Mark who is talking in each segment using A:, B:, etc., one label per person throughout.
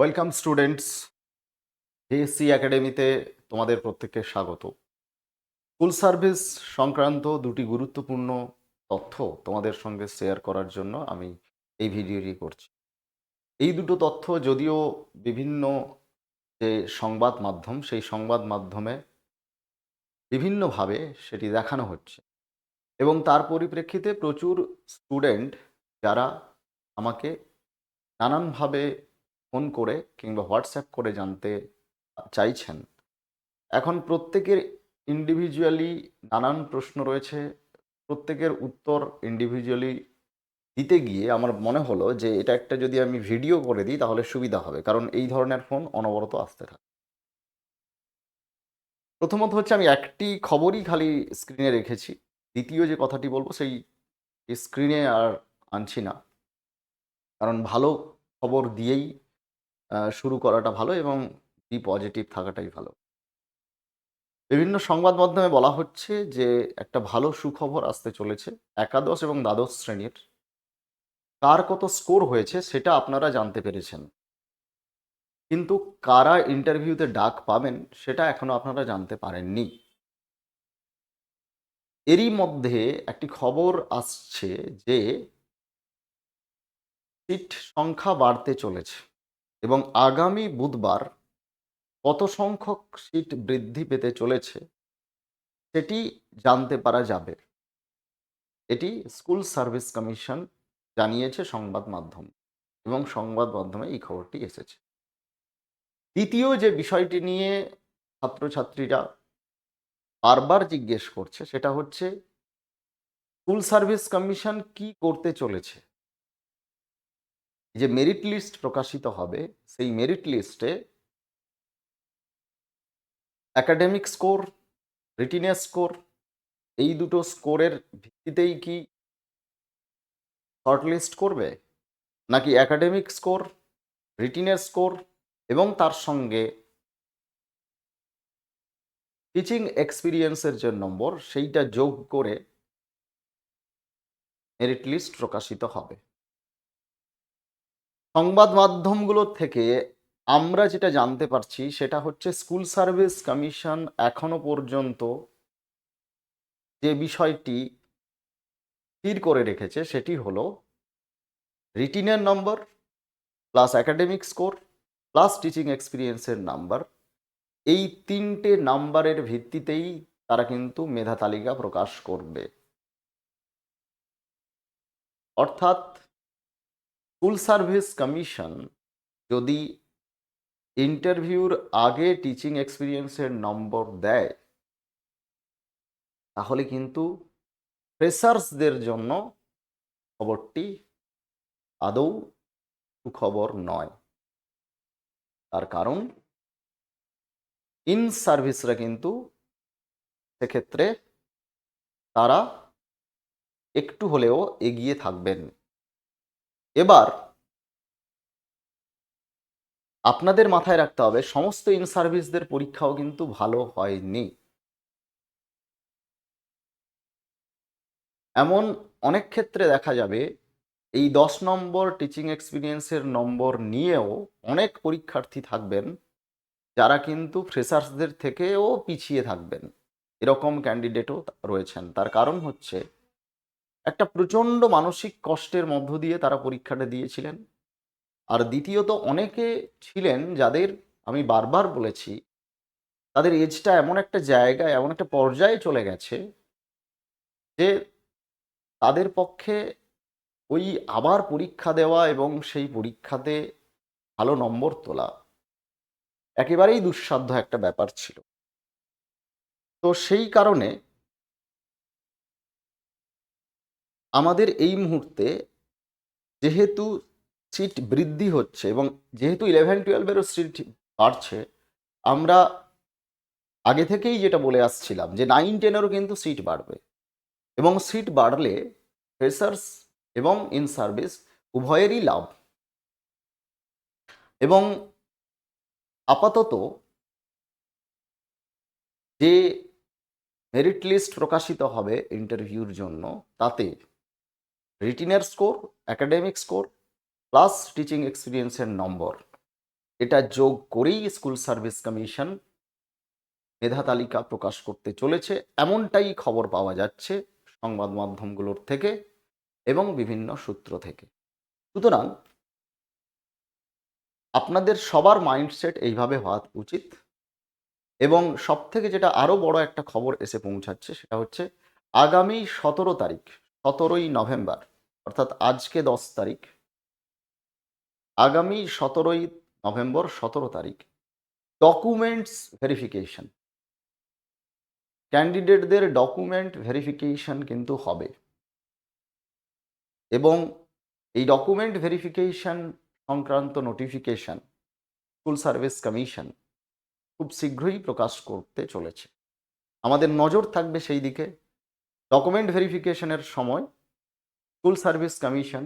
A: Welcome students ASC একাডেমিতে তোমাদের প্রত্যেককে স্বাগত। স্কুল সার্ভিস সংক্রান্ত দুটি গুরুত্বপূর্ণ তথ্য তোমাদের সঙ্গে শেয়ার করার জন্য আমি এই ভিডিওটি করছি। এই দুটো তথ্য যদিও বিভিন্ন যে সংবাদ মাধ্যম, সেই সংবাদ মাধ্যমে বিভিন্নভাবে সেটি দেখানো হচ্ছে এবং তার পরিপ্রেক্ষিতে প্রচুর স্টুডেন্ট যারা আমাকে নানানভাবে ফোন করে কিংবা হোয়াটসঅ্যাপ করে জানতে চাইছেন। এখন প্রত্যেকের ইন্ডিভিজুয়ালি নানান প্রশ্ন রয়েছে। প্রত্যেকের উত্তর ইন্ডিভিজুয়ালি দিতে গিয়ে আমার মনে হলো যে এটা একটা যদি আমি ভিডিও করে দিই তাহলে সুবিধা হবে, কারণ এই ধরনের ফোন অনবরত আসতে থাকে। প্রথমত হচ্ছে আমি একটি খবরই খালি স্ক্রিনে রেখেছি। দ্বিতীয় যে কথাটি বলব সেই স্ক্রিনে আর আনছি না। কারণ ভালো খবর দিয়েই শুরু করাটা ভালো এবং বি পজিটিভ থাকাটাই ভালো। বিভিন্ন সংবাদ মাধ্যমে বলা হচ্ছে যে, একটা ভালো সুখবর আসতে চলেছে একাদশ এবং দ্বাদশ শ্রেণির। কার কত স্কোর হয়েছে সেটা আপনারা জানতে পেরেছেন। কিন্তু কারা ইন্টারভিউতে ডাক পাবেন সেটা এখনও আপনারা জানতে পারেননি। এরই মধ্যে একটি খবর আসছে যে সিট সংখ্যা বাড়তে চলেছে। এবং আগামী বুধবার কত সংখ্যক সিট বৃদ্ধি পেতে চলেছে সেটি জানতে পারা যাবে। এটি স্কুল সার্ভিস কমিশন জানিয়েছে সংবাদ মাধ্যম এবং সংবাদ মাধ্যমে এই খবরটি এসেছে। দ্বিতীয় যে বিষয়টি নিয়ে ছাত্রছাত্রীরা বারবার জিজ্ঞেস করছে সেটা হচ্ছে, স্কুল সার্ভিস কমিশন কি করতে চলেছে? যে মেরিট লিস্ট প্রকাশিত হবে, সেই মেরিট লিস্টে একাডেমিক স্কোর রিটিনের স্কোর এই দুটো স্কোরের ভিত্তিতেই কি শর্টলিস্ট করবে? নাকি একাডেমিক স্কোর রিটিনের স্কোর এবং তার সঙ্গে টিচিং এক্সপিরিয়েন্সের যে নম্বর, সেইটা যোগ করে মেরিট লিস্ট প্রকাশিত হবে। সংবাদ মাধ্যমগুলোর থেকে আমরা যেটা জানতে পারছি, সেটা হচ্ছে স্কুল সার্ভিস কমিশন এখনও পর্যন্ত যে বিষয়টি স্থির করে রেখেছে, সেটি হলো রিটিনের নম্বর, plus academic score plus teaching এক্সপিরিয়েন্সের number. এই তিনটে নাম্বারের ভিত্তিতেই তারা কিন্তু মেধা তালিকা প্রকাশ করবে। অর্থাৎ স্কুল সার্ভিস কমিশন যদি ইন্টারভিউর আগে টিচিং এক্সপিরিয়েন্সের নম্বর দেয়, তাহলে কিন্তু ফ্রেশার্সদের জন্য খবরটি আদৌ সুখবর নয়। তার কারণ, ইন সার্ভিসরা কিন্তু সেক্ষেত্রে তারা একটু হলেও এগিয়ে থাকবেন। এবার আপনাদের মাথায় রাখতে হবে, সমস্ত ইন সার্ভিসদের পরীক্ষাও কিন্তু ভালো হয়নি। এমন অনেক ক্ষেত্রে দেখা যাবে, এই দশ নম্বর টিচিং এক্সপিরিয়েন্সের নম্বর নিয়েও অনেক পরীক্ষার্থী থাকবেন, যারা কিন্তু ফ্রেশার্সদের থেকেও পিছিয়ে থাকবেন। এরকম ক্যান্ডিডেটও রয়েছেন। তার কারণ হচ্ছে একটা প্রচণ্ড মানসিক কষ্টের মধ্য দিয়ে তারা পরীক্ষাটা দিয়েছিলেন। আর দ্বিতীয়ত, অনেকে ছিলেন যাদের, আমি বারবার বলেছি, তাদের এজটা এমন একটা জায়গায়, এমন একটা পর্যায়ে চলে গেছে যে তাদের পক্ষে ওই আবার পরীক্ষা দেওয়া এবং সেই পরীক্ষাতে ভালো নম্বর তোলা একেবারেই দুঃসাধ্য একটা ব্যাপার ছিল। তো সেই কারণে আমাদের এই মুহূর্তে যেহেতু সিট বৃদ্ধি হচ্ছে এবং যেহেতু ইলেভেন টুয়েলভেরও সিট বাড়ছে, আমরা আগে থেকেই যেটা বলে আসছিলাম যে নাইন টেনেরও কিন্তু সিট বাড়বে। এবং সিট বাড়লে ফ্রেশার্স এবং ইন সার্ভিস উভয়েরই লাভ। এবং আপাতত যে মেরিট লিস্ট প্রকাশিত হবে ইন্টারভিউর জন্য, তাতে রিটিনের score academic score plus teaching এক্সপিরিয়েন্সের নম্বর। এটা যোগ করেই স্কুল সার্ভিস কমিশন মেধা তালিকা প্রকাশ করতে চলেছে। এমনটাই খবর পাওয়া যাচ্ছে সংবাদ মাধ্যমগুলোর থেকে এবং বিভিন্ন সূত্র থেকে। সুতরাং আপনাদের সবার মাইন্ডসেট এইভাবে হওয়া উচিত এবং সব থেকে যেটা আরও বড় একটা খবর এসে পৌঁছাচ্ছে সেটা হচ্ছে আগামী সতেরো তারিখ, সতেরোই নভেম্বর অর্থাৎ আজকে দশ তারিখ, আগামী সতেরোই নভেম্বর সতেরো তারিখ ডকুমেন্টস ভেরিফিকেশন ক্যান্ডিডেটদের ডকুমেন্ট ভেরিফিকেশন কিন্তু হবে। এবং এই ডকুমেন্ট ভেরিফিকেশন সংক্রান্ত নোটিফিকেশন স্কুল সার্ভিস কমিশন খুব শীঘ্রই প্রকাশ করতে চলেছে। আমাদের নজর থাকবে সেই দিকে। ডকুমেন্ট ভেরিফিকেশনের সময় স্কুল সার্ভিস কমিশন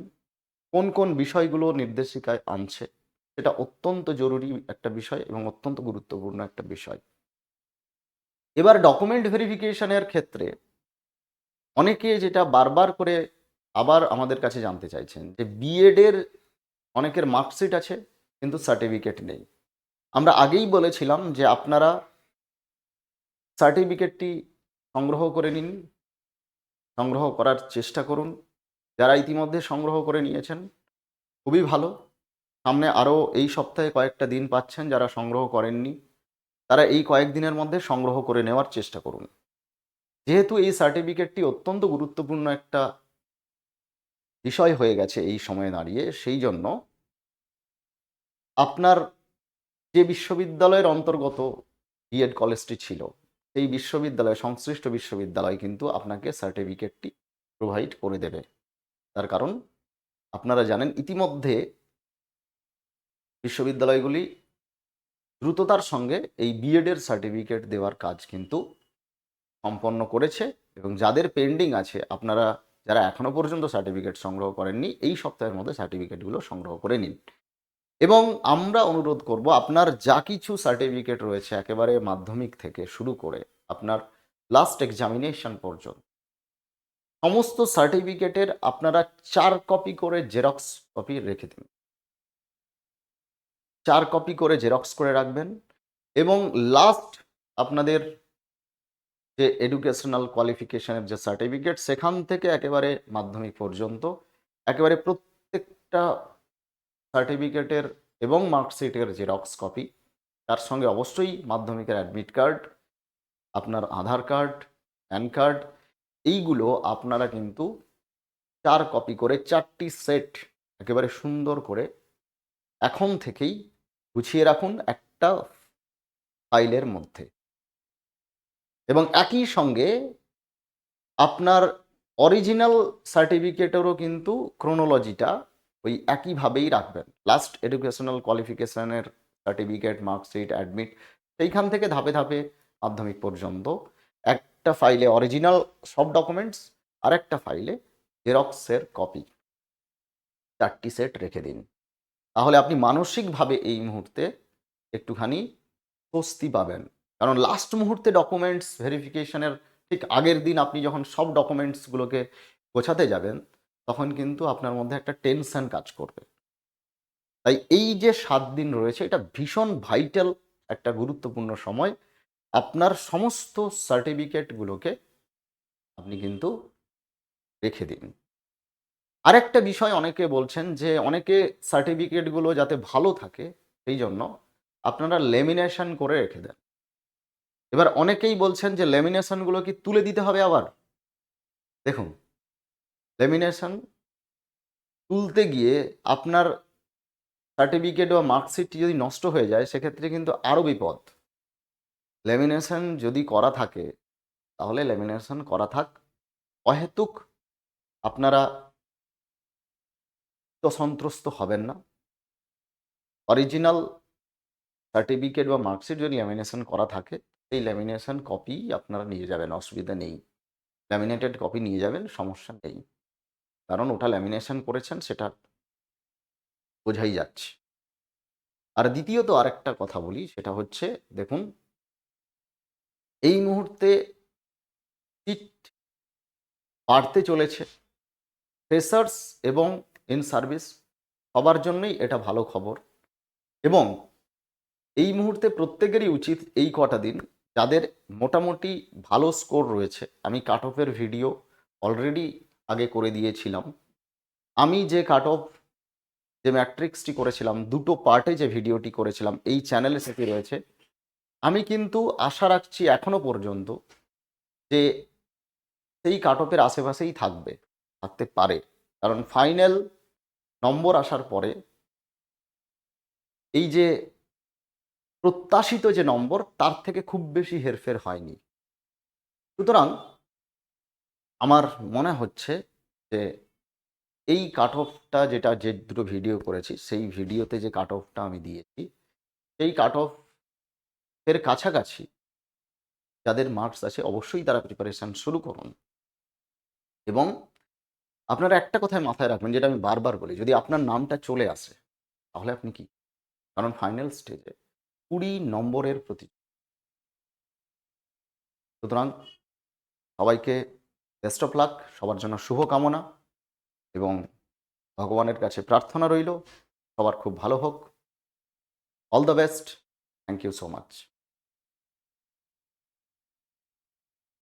A: কোন কোন বিষয়গুলো নির্দেশিকায় আনছে এটা অত্যন্ত জরুরি একটা বিষয় এবং অত্যন্ত গুরুত্বপূর্ণ একটা বিষয়। এবার ডকুমেন্ট ভেরিফিকেশনের ক্ষেত্রে অনেকে যেটা বারবার করে আবার আমাদের কাছে জানতে চাইছেন যে বিএডের অনেকের মার্কশিট আছে কিন্তু সার্টিফিকেট নেই। আমরা আগেই বলেছিলাম যে আপনারা সার্টিফিকেটটি সংগ্রহ করে নিন, সংগ্রহ করার চেষ্টা করুন। যারা ইতিমধ্যে সংগ্রহ করে নিয়েছেন, খুবই ভালো। সামনে আরও এই সপ্তাহে কয়েকটা দিন পাচ্ছেন যারা সংগ্রহ করেননি, তারা এই কয়েকদিনের মধ্যে সংগ্রহ করে নেওয়ার চেষ্টা করুন। যেহেতু এই সার্টিফিকেটটি অত্যন্ত গুরুত্বপূর্ণ একটা বিষয় হয়ে গেছে এই সময়ে দাঁড়িয়ে, সেই জন্য আপনার যে বিশ্ববিদ্যালয়ের অন্তর্গত বিএড কলেজটি ছিল, সেই বিশ্ববিদ্যালয়, সংশ্লিষ্ট বিশ্ববিদ্যালয় কিন্তু আপনাকে সার্টিফিকেটটি প্রোভাইড করে দেবে। তার কারণ আপনারা জানেন ইতিমধ্যে বিশ্ববিদ্যালয়গুলি দ্রুততার সঙ্গে এই বিএডের সার্টিফিকেট দেওয়ার কাজ কিন্তু সম্পন্ন করেছে এবং যাদের পেন্ডিং আছে, আপনারা যারা এখনও পর্যন্ত সার্টিফিকেট সংগ্রহ করেননি, এই সপ্তাহের মধ্যে সার্টিফিকেটগুলো সংগ্রহ করে নিন। এবং আমরা অনুরোধ করব, আপনার যা কিছু সার্টিফিকেট রয়েছে একেবারে মাধ্যমিক থেকে শুরু করে আপনার লাস্ট এক্সামিনেশন পর্যন্ত সমস্ত সার্টিফিকেটের আপনারা চার কপি করে জেরক্স কপি রেখে দিন। চার কপি করে জেরক্স করে রাখবেন এবং লাস্ট আপনাদের যে এডুকেশনাল কোয়ালিফিকেশনের যে সার্টিফিকেট সেখান থেকে একেবারে মাধ্যমিক পর্যন্ত একেবারে প্রত্যেকটা সার্টিফিকেটের এবং মার্কশিটের জেরক্স কপি তার সঙ্গে অবশ্যই মাধ্যমিকের অ্যাডমিট কার্ড আপনার আধার কার্ড প্যান কার্ড এইগুলো আপনারা কিন্তু চার কপি করে চারটি সেট একেবারে সুন্দর করে এখন থেকেই গুছিয়ে রাখুন একটা ফাইলের মধ্যে। এবং একই সঙ্গে আপনার অরিজিনাল সার্টিফিকেটেরও কিন্তু ক্রোনোলজিটা ওই একইভাবেই রাখবেন। লাস্ট এডুকেশনাল কোয়ালিফিকেশনের সার্টিফিকেট মার্কশিট অ্যাডমিট সেইখান থেকে ধাপে ধাপে মাধ্যমিক পর্যন্ত একটা ফাইলে অরিজিনাল সব ডকুমেন্টস আর একটা ফাইলে জেরক্সের কপি চারটি সেট রেখে দিন। তাহলে আপনি মানসিকভাবে এই মুহূর্তে একটুখানি স্বস্তি পাবেন। কারণ লাস্ট মুহূর্তে ডকুমেন্টস ভেরিফিকেশনের ঠিক আগের দিন আপনি যখন সব ডকুমেন্টসগুলোকে গোছাতে যাবেন, তখন কিন্তু আপনার মধ্যে একটা টেনশন কাজ করবে। তাই এই যে সাত দিন রয়েছে, এটা ভীষণ ভাইটাল একটা গুরুত্বপূর্ণ সময়। আপনার সমস্ত সার্টিফিকেটগুলোকে আপনি কিন্তু রেখে দিন। আরেকটা বিষয় অনেকে বলছেন যে অনেকে সার্টিফিকেটগুলো যাতে ভালো থাকে, সেই জন্য আপনারা লেমিনেশন করে রেখে দেন। এবার অনেকেই বলছেন যে লেমিনেশনগুলো কি তুলে দিতে হবে আবার? দেখুন লেমিনেশন তুলতে গিয়ে আপনার সার্টিফিকেট বা মার্কশিটটি যদি নষ্ট হয়ে যায়, সেক্ষেত্রে কিন্তু আরও বিপদ। লেমিনেশন যদি করা থাকে, তাহলে ল্যামিনেশন করা থাক। অহেতুক আপনারা তো সন্ত্রস্ত হবেন না। অরিজিনাল সার্টিফিকেট বা মার্কশিট যদি ল্যামিনেশন করা থাকে সেই ল্যামিনেশন কপি আপনারা নিয়ে যাবেন, অসুবিধা নেই। ল্যামিনেটেড কপি নিয়ে যাবেন, সমস্যা নেই। কারণ ওটা ল্যামিনেশন করেছেন, সেটা বোঝাই যাচ্ছে। আর দ্বিতীয়ত আরেকটা কথা বলি, সেটা হচ্ছে, দেখুন এই মুহূর্তে সিট বাড়তে চলেছে। ফ্রেশার্স এবং ইন সার্ভিস সবার জন্যই এটা ভালো খবর। এবং এই মুহূর্তে প্রত্যেকেরই উচিত এই কটা দিন যাদের মোটামুটি ভালো স্কোর রয়েছে। আমি কাট অফের ভিডিও অলরেডি আগে করে দিয়েছিলাম। আমি যে কাট অফ যে ম্যাট্রিক্সটি করেছিলাম, দুটো পার্টে যে ভিডিওটি করেছিলাম, এই চ্যানেলে সেটি রয়েছে। আমি কিন্তু আশা রাখছি এখনও পর্যন্ত যে সেই কাট অফের আশেপাশেই থাকবে, থাকতে পারে। কারণ ফাইনাল নম্বর আসার পরে এই যে প্রত্যাশিত যে নম্বর, তার থেকে খুব বেশি হেরফের হয়নি। সুতরাং আমার মনে হচ্ছে যে এই কাট অফটা যেটা যে দুটো ভিডিও করেছি, সেই ভিডিওতে যে কাট অফটা আমি দিয়েছি, সেই কাট অফ এর কাছাকাছি। যাদের মার্কস আছে, অবশ্যই তারা প্রিপারেশন শুরু করুন। এবং আপনারা একটা কথায় মাথায় রাখবেন, যেটা আমি বারবার বলি, যদি আপনার নামটা চলে আসে, তাহলে আপনি কি? কারণ ফাইনাল স্টেজে কুড়ি নম্বরের প্রতি সুতরাং সবাইকে বেস্ট অফ লাক সবার জন্য শুভকামনা এবং ভগবানের কাছে প্রার্থনা রইল। সবার খুব ভালো হোক। All the best thank you so much